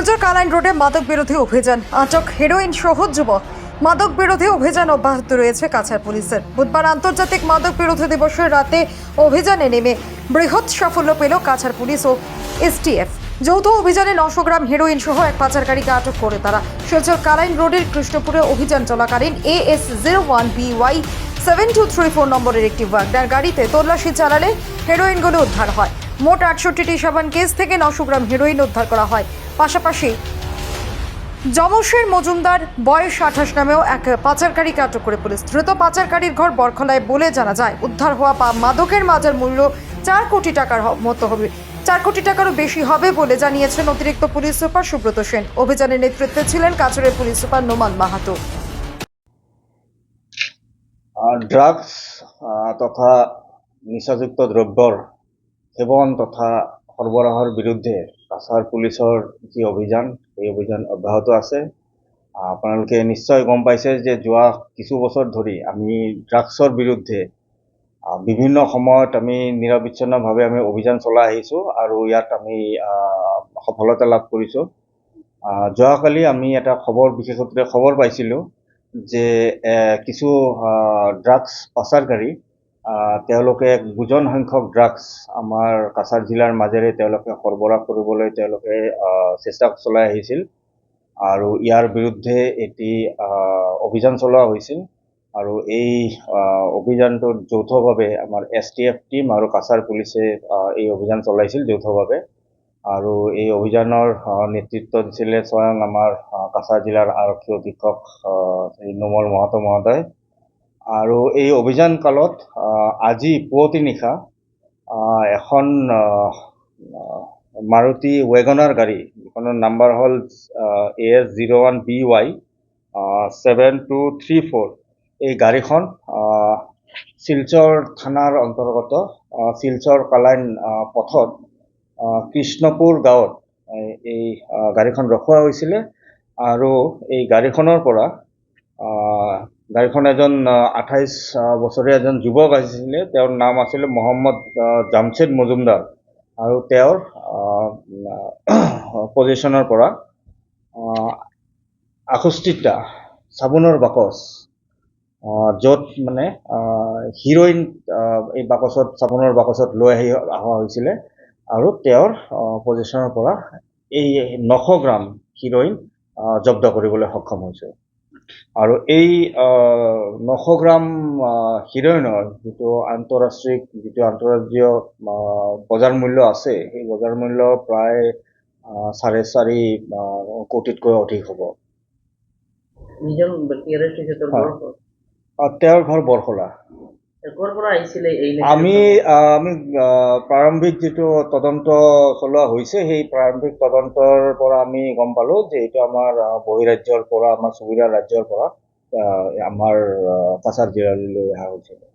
শিলচর কালাইন রোডে মাদক বিরোধী অভিযান। আটক হেরোইন সহ যুবক। মাদক বিরোধী অভিযান অব্যাহত রয়েছে কাছাড় পুলিশের। বুধবার আন্তর্জাতিক মাদক বিরোধী দিবসের রাতে অভিযানে নেমে বৃহৎ সাফল্য পেল কাছাড় পুলিশ ও এসটিএফ। যৌথ অভিযানে নশো গ্রাম হেরোইন সহ এক পাচারকারীকে আটক করে তারা। শিলচর কালাইন রোডের কৃষ্ণপুরে অভিযান চলাকালীন A S zero one BY seven two three four নম্বরের একটি ওয়াগনার গাড়িতে তল্লাশি চালালে হেরোইনগুলো উদ্ধার হয়। মোট আটষট্টিটি সাবান কেস থেকে নশো গ্রাম হেরোইন উদ্ধার করা হয়। পাশাপাশি যমশের মজুমদার বয়স আঠাশ নামেও এক পাচারকারীকে আটক করে পুলিশ। দ্রুত পাচারকারীর ঘর বরখলায় বলে জানা যায়, উদ্ধার হওয়া পা মাদকের মাজার মূল্য চার কোটি টাকার মতো হবে। চার কোটি টাকারও বেশি হবে বলে জানিয়েছেন অতিরিক্ত পুলিশ সুপার সুব্রত সেন। অভিযানের নেতৃত্বে ছিলেন কাছড়ের police super Noman Mahato. Drugs তথা নিচাযুক্ত দ্ৰব্যৰ সেৱন তথা সৰবৰাহৰ বিৰুদ্ধে কাছাৰ পুলিচৰ যি অভিযান, সেই অভিযান অব্যাহত আছে। আপোনালোকে নিশ্চয় গম পাইছে যে যোৱা কিছু বছৰ ধৰি আমি ড্ৰাগছৰ বিৰুদ্ধে বিভিন্ন সময়ত আমি নিৰবিচ্ছিন্নভাৱে আমি অভিযান চলাই আহিছোঁ আৰু ইয়াত আমি সফলতা লাভ কৰিছোঁ। যোৱাকালি আমি এটা খবৰ বিশেষ সূত্ৰে খবৰ পাইছিলোঁ যে কিছু ড্ৰাগছ পাচাৰকাৰী তেওঁলোকে বুজন সংখ্যক ড্ৰাগছ আমাৰ কাছাৰ জিলাৰ মাজেৰে তেওঁলোকে সৰবৰাহ কৰিবলৈ তেওঁলোকে চেষ্টা চলাই আহিছিল। আৰু ইয়াৰ বিৰুদ্ধে এটি অভিযান চলোৱা হৈছিল। আৰু এই অভিযানটোত যৌথভাৱে আমাৰ এছ টি এফ টীম আৰু কাছাৰ পুলিচে এই অভিযান চলাইছিল যৌথভাৱে। আৰু এই অভিযানৰ নেতৃত্ব দিছিলে স্বয়ং আমাৰ কাছাৰ জিলাৰ আৰক্ষী অধীক্ষক শ্ৰী নোমল মহাতো মহোদয়। আৰু এই অভিযান কালত আজি পুৱতি নিশা এখন মাৰুতি ৱেগনাৰ গাড়ী যিখনৰ নাম্বাৰ হ'ল A S zero' one B Y seven two three four এই গাড়ীখন শিলচৰ থানাৰ অন্তৰ্গত শিলচৰ কালাইন পথত কৃষ্ণপুৰ গাঁৱত, এই- গাড়ীখন ৰখোৱা হৈছিলে। আৰু এই গাড়ীখনৰ পৰা গাড়ীখন এজন আঠাইছ বছৰীয়া এজন যুৱক আহিছিলে। তেওঁৰ নাম আছিলে মহম্মদ জামছেদ মজুমদাৰ আৰু তেওঁৰ পজিশ্যনৰ পৰা আহ, চাবোনৰ বাকচ য'ত মানে হিৰ'ইন এই বাকচত চাবোনৰ বাকচত লৈ আহি অহা হৈছিলে আৰু তেওঁৰ পজিশ্যনৰ পৰা এই নশ গ্ৰাম হিৰ'ইন জব্দ কৰিবলৈ সক্ষম হৈছে। আৰু এই নশ গ্ৰাম হিৰইনৰ যিটো আন্তঃৰাষ্ট্ৰিক যিটো আন্তঃৰাষ্ট্ৰীয় বজাৰ মূল্য আছে সেই বজাৰ মূল্য প্ৰায় চাৰে চাৰি কোটিতকৈ অধিক হ'ব। তেওঁৰ ঘৰ বৰখলা। আমি আমি প্ৰাৰম্ভিক যিটো তদন্ত চলোৱা হৈছে, সেই প্ৰাৰম্ভিক তদন্তৰ পৰা আমি গম পালো যে এইটো আমাৰ বহিৰাজ্যৰ পৰা, আমাৰ চুবুৰীয়া ৰাজ্যৰ পৰা আমাৰ কাছাৰ জিলালৈ অহা হৈছিলে।